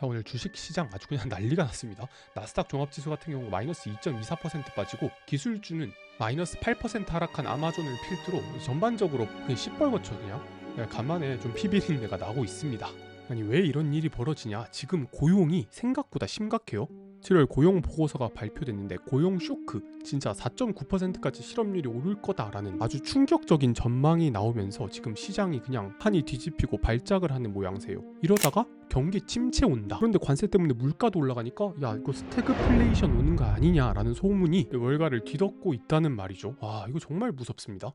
자 오늘 주식시장 아주 그냥 난리가 났습니다. 나스닥 종합지수 같은 경우 마이너스 2.24% 빠지고 기술주는 마이너스 8% 하락한 아마존을 필두로 전반적으로 그냥 시뻘겋죠 그냥 그냥 간만에 좀 피비린내가 나고 있습니다. 아니 왜 이런 일이 벌어지냐? 지금 고용이 생각보다 심각해요. 7월 고용 보고서가 발표됐는데 고용 쇼크 진짜 4.9%까지 실업률이 오를 거다라는 아주 충격적인 전망이 나오면서 지금 시장이 그냥 판이 뒤집히고 발작을 하는 모양새요. 이러다가 경기 침체 온다. 그런데 관세 때문에 물가도 올라가니까 야 이거 스태그플레이션 오는 거 아니냐라는 소문이 월가를 뒤덮고 있다는 말이죠. 와 이거 정말 무섭습니다.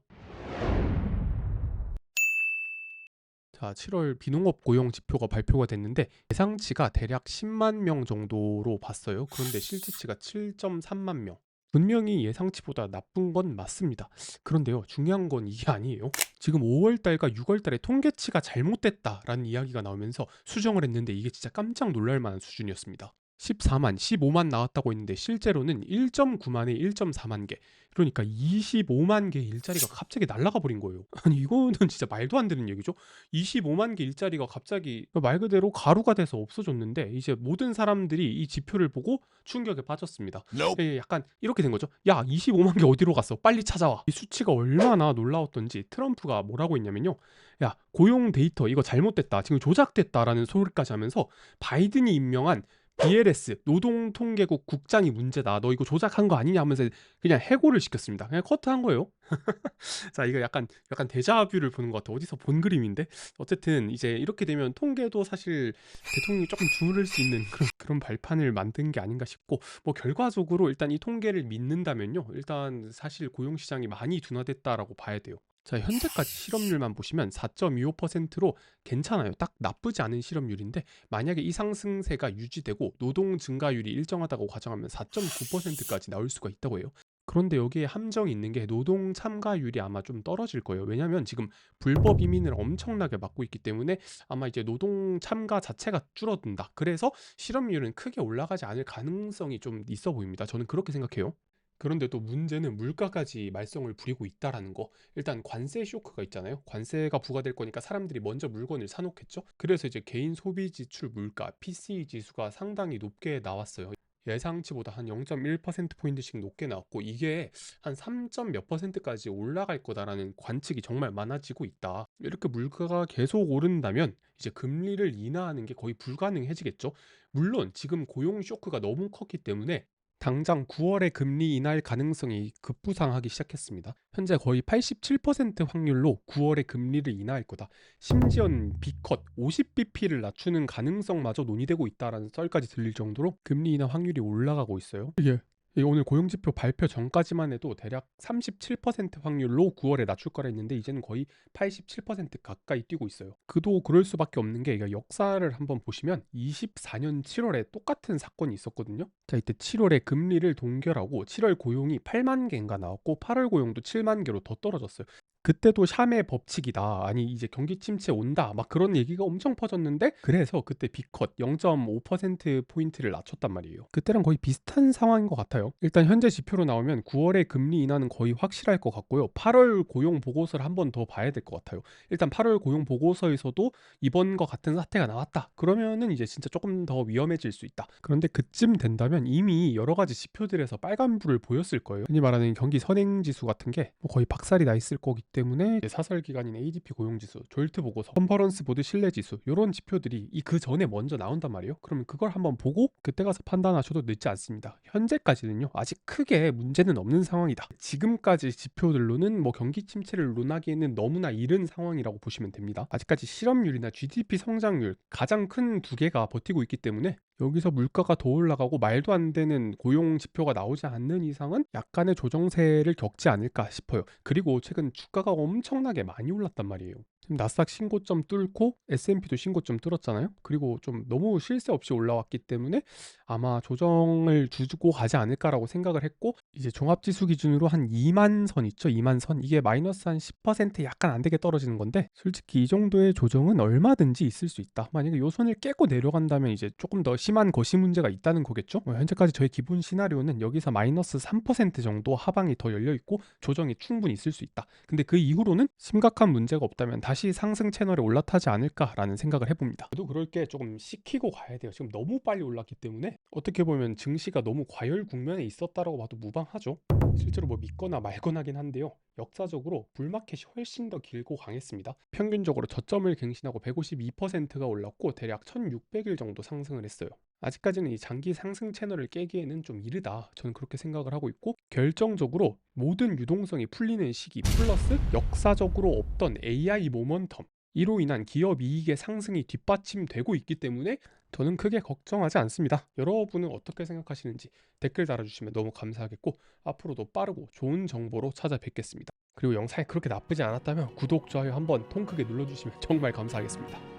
자, 7월 비농업 고용 지표가 발표가 됐는데 예상치가 대략 10만 명 정도로 봤어요. 그런데 실제치가 7.3만 명. 분명히 예상치보다 나쁜 건 맞습니다. 그런데요, 중요한 건 이게 아니에요. 지금 5월 달과 6월 달에 통계치가 잘못됐다라는 이야기가 나오면서 수정을 했는데 이게 진짜 깜짝 놀랄 만한 수준이었습니다. 14만, 15만 나왔다고 했는데 실제로는 1.9만에 1.4만 개. 그러니까 25만 개 일자리가 갑자기 날아가 버린 거예요. 아니 이거는 진짜 말도 안 되는 얘기죠. 25만 개 일자리가 갑자기 말 그대로 가루가 돼서 없어졌는데 이제 모든 사람들이 이 지표를 보고 충격에 빠졌습니다. 예, 약간 이렇게 된 거죠. 야, 25만 개 어디로 갔어? 빨리 찾아와. 이 수치가 얼마나 놀라웠던지 트럼프가 뭐라고 했냐면요. 야, 고용 데이터 이거 잘못됐다. 지금 조작됐다라는 소리까지 하면서 바이든이 임명한 BLS 노동통계국 국장이 문제다. 너 이거 조작한 거 아니냐 하면서 그냥 해고를 시켰습니다. 그냥 커트한 거예요. 자, 이거 약간 약간 데자뷰를 보는 것 같아. 어디서 본 그림인데 어쨌든 이제 이렇게 되면 통계도 사실 대통령이 조금 주무를 수 있는 그런 그런 발판을 만든 게 아닌가 싶고 뭐 결과적으로 일단 이 통계를 믿는다면요. 일단 사실 고용 시장이 많이 둔화됐다라고 봐야 돼요. 자, 현재까지 실업률만 보시면 4.25%로 괜찮아요. 딱 나쁘지 않은 실업률인데 만약에 이 상승세가 유지되고 노동 증가율이 일정하다고 가정하면 4.9%까지 나올 수가 있다고 해요. 그런데 여기에 함정이 있는 게 노동 참가율이 아마 좀 떨어질 거예요. 왜냐하면 지금 불법 이민을 엄청나게 막고 있기 때문에 아마 이제 노동 참가 자체가 줄어든다. 그래서 실업률은 크게 올라가지 않을 가능성이 좀 있어 보입니다. 저는 그렇게 생각해요. 그런데 또 문제는 물가까지 말썽을 부리고 있다라는 거. 일단 관세 쇼크가 있잖아요. 관세가 부과될 거니까 사람들이 먼저 물건을 사놓겠죠. 그래서 이제 개인 소비 지출 물가 PCE 지수가 상당히 높게 나왔어요. 예상치보다 한 0.1%포인트씩 높게 나왔고 이게 한 3. 몇 퍼센트까지 올라갈 거다라는 관측이 정말 많아지고 있다. 이렇게 물가가 계속 오른다면 이제 금리를 인하하는 게 거의 불가능해지겠죠. 물론 지금 고용 쇼크가 너무 컸기 때문에 당장 9월에 금리 인하할 가능성이 급부상하기 시작했습니다. 현재 거의 87% 확률로 9월에 금리를 인하할 거다. 심지어는 B컷 50bp를 낮추는 가능성마저 논의되고 있다라는 썰까지 들릴 정도로 금리 인하 확률이 올라가고 있어요. 이게 이 오늘 고용지표 발표 전까지만 해도 대략 37% 확률로 9월에 낮출 거라 했는데 이제는 거의 87% 가까이 뛰고 있어요. 그도 그럴 수밖에 없는 게 이거 역사를 한번 보시면 24년 7월에 똑같은 사건이 있었거든요. 자 이때 7월에 금리를 동결하고 7월 고용이 8만 개인가 나왔고 8월 고용도 7만 개로 더 떨어졌어요. 그때도 샴의 법칙이다. 아니 이제 경기 침체 온다. 막 그런 얘기가 엄청 퍼졌는데 그래서 그때 비컷 0.5% 포인트를 낮췄단 말이에요. 그때랑 거의 비슷한 상황인 것 같아요. 일단 현재 지표로 나오면 9월에 금리 인하는 거의 확실할 것 같고요. 8월 고용 보고서를 한 번 더 봐야 될 것 같아요. 일단 8월 고용 보고서에서도 이번과 같은 사태가 나왔다. 그러면은 이제 진짜 조금 더 위험해질 수 있다. 그런데 그쯤 된다면 이미 여러 가지 지표들에서 빨간불을 보였을 거예요. 흔히 말하는 경기 선행 지수 같은 게 뭐 거의 박살이 나 있을 거기 때문에 사설 기관인 ADP 고용 지수, 졸트 보고서, 컨퍼런스 보드 신뢰 지수 이런 지표들이 이 그 전에 먼저 나온단 말이에요. 그러면 그걸 한번 보고 그때 가서 판단하셔도 늦지 않습니다. 현재까지는요 아직 크게 문제는 없는 상황이다. 지금까지 지표들로는 뭐 경기 침체를 논하기에는 너무나 이른 상황이라고 보시면 됩니다. 아직까지 실업률이나 GDP 성장률 가장 큰 두 개가 버티고 있기 때문에 여기서 물가가 더 올라가고 말도 안 되는 고용 지표가 나오지 않는 이상은 약간의 조정세를 겪지 않을까 싶어요. 그리고 최근 주가가 엄청나게 많이 올랐단 말이에요. 지금 나스닥 신고점 뚫고 S&P도 신고점 뚫었잖아요. 그리고 좀 너무 쉴새 없이 올라왔기 때문에 아마 조정을 주고 가지 않을까라고 생각을 했고 이제 종합지수 기준으로 한 2만 선 있죠. 2만 선 이게 마이너스 한 10% 약간 안 되게 떨어지는 건데 솔직히 이 정도의 조정은 얼마든지 있을 수 있다. 만약에 요 선을 깨고 내려간다면 이제 조금 더 심한 거시 문제가 있다는 거겠죠. 어, 현재까지 저희 기본 시나리오는 여기서 마이너스 3% 정도 하방이 더 열려 있고 조정이 충분히 있을 수 있다. 근데 그 이후로는 심각한 문제가 없다면 다시 다시 상승 채널에 올라타지 않을까라는 생각을 해봅니다. 저도 그럴 게 조금 식히고 가야 돼요. 지금 너무 빨리 올랐기 때문에 어떻게 보면 증시가 너무 과열 국면에 있었다라고 봐도 무방하죠. 실제로 뭐 믿거나 말거나긴 한데요. 역사적으로 불마켓이 훨씬 더 길고 강했습니다. 평균적으로 저점을 갱신하고 152%가 올랐고 대략 1600일 정도 상승을 했어요. 아직까지는 이 장기 상승 채널을 깨기에는 좀 이르다. 저는 그렇게 생각을 하고 있고 결정적으로 모든 유동성이 풀리는 시기 플러스 역사적으로 없던 AI 모먼텀 이로 인한 기업 이익의 상승이 뒷받침되고 있기 때문에 저는 크게 걱정하지 않습니다. 여러분은 어떻게 생각하시는지 댓글 달아주시면 너무 감사하겠고 앞으로도 빠르고 좋은 정보로 찾아뵙겠습니다. 그리고 영상이 그렇게 나쁘지 않았다면 구독, 좋아요 한번 통 크게 눌러주시면 정말 감사하겠습니다.